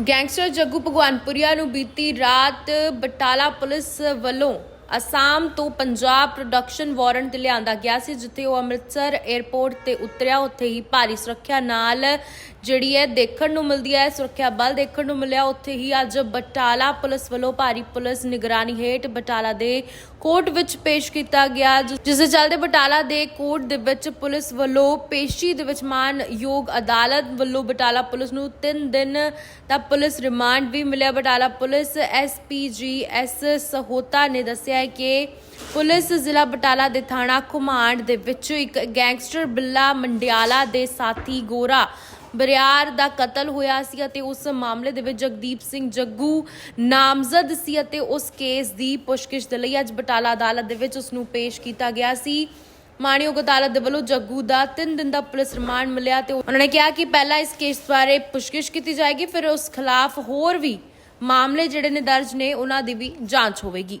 Gangster Jaggu Bhagwanpuria ਨੂੰ ਬੀਤੀ ਰਾਤ ਬਟਾਲਾ ਪੁਲਿਸ ਵੱਲੋਂ ਅਸਾਮ ਤੋਂ ਪੰਜਾਬ ਪ੍ਰੋਡਕਸ਼ਨ ਵਾਰੰਟ ਲਿਆਂਦਾ ਗਿਆ ਸੀ, ਜਿੱਥੇ ਉਹ ਅੰਮ੍ਰਿਤਸਰ 에ਅਰਪੋਰਟ ਤੇ ਉਤਰਿਆ। ਉੱਥੇ ਹੀ ਭਾਰੀ ਸੁਰੱਖਿਆ ਨਾਲ ਜਿਹੜੀ ਹੈ ਦੇਖਣ ਨੂੰ ਮਿਲਦੀ ਹੈ, ਸੁਰੱਖਿਆ ਬਲ ਦੇਖਣ ਨੂੰ ਮਿਲਿਆ। ਉੱਥੇ ਹੀ ਅੱਜ ਬਟਾਲਾ ਪੁਲਿਸ ਵੱਲੋਂ ਭਾਰੀ ਪੁਲਿਸ ਨਿਗਰਾਨੀ ਹੇਠ ਬਟਾਲਾ ਦੇ ਕੋਰਟ ਵਿੱਚ ਪੇਸ਼ ਕੀਤਾ ਗਿਆ, ਜਿਸ ਦੇ ਚੱਲਦੇ ਬਟਾਲਾ ਦੇ ਕੋਰਟ ਦੇ ਵਿੱਚ ਪੁਲਿਸ ਵੱਲੋਂ ਪੇਸ਼ੀ ਦੇ ਵਿੱਚ ਮਾਨਯੋਗ ਅਦਾਲਤ ਵੱਲੋਂ ਬਟਾਲਾ ਪੁਲਿਸ ਨੂੰ 3 ਦਿਨ ਦਾ ਪੁਲਿਸ ਰਿਮਾਂਡ ਵੀ ਮਿਲਿਆ। Batala police SP G S Sahota ਨੇ ਦੱਸਿਆ ਹੈ ਕਿ ਪੁਲਿਸ ਜ਼ਿਲ੍ਹਾ ਬਟਾਲਾ ਦੇ ਥਾਣਾ ਘੁਮਾਂਡ ਦੇ ਵਿੱਚ ਇੱਕ ਗੈਂਗਸਟਰ ਬਿੱਲਾ ਮੰਡਿਆਲਾ ਦੇ ਸਾਥੀ ਗੋਰਾ ਬਰਿਆਰ ਦਾ ਕਤਲ ਹੋਇਆ ਸੀ ਅਤੇ ਉਸ ਮਾਮਲੇ ਦੇ ਵਿੱਚ ਜਗਦੀਪ ਸਿੰਘ ਜੱਗੂ ਨਾਮਜ਼ਦ ਸੀ ਅਤੇ ਉਸ ਕੇਸ ਦੀ ਪੁੱਛਗਿੱਛ ਦੇ ਲਈ ਅੱਜ ਬਟਾਲਾ ਅਦਾਲਤ ਦੇ ਵਿੱਚ ਉਸ ਨੂੰ ਪੇਸ਼ ਕੀਤਾ ਗਿਆ ਸੀ। ਮਾਣਯੋਗ ਅਦਾਲਤ ਦੇ ਵੱਲੋਂ ਜੱਗੂ ਦਾ 3 ਦਿਨ ਦਾ ਪੁਲਿਸ ਰਿਮਾਂਡ ਮਿਲਿਆ ਤੇ ਉਹਨਾਂ ਨੇ ਕਿਹਾ ਕਿ ਪਹਿਲਾਂ ਇਸ ਕੇਸ ਬਾਰੇ ਪੁੱਛਗਿੱਛ ਕੀਤੀ ਜਾਏਗੀ, ਫਿਰ ਉਸ ਖਿਲਾਫ ਹੋਰ ਵੀ ਮਾਮਲੇ ਜਿਹੜੇ ਨੇ ਦਰਜ ਨੇ, ਉਹਨਾਂ ਦੀ ਵੀ ਜਾਂਚ ਹੋਵੇਗੀ।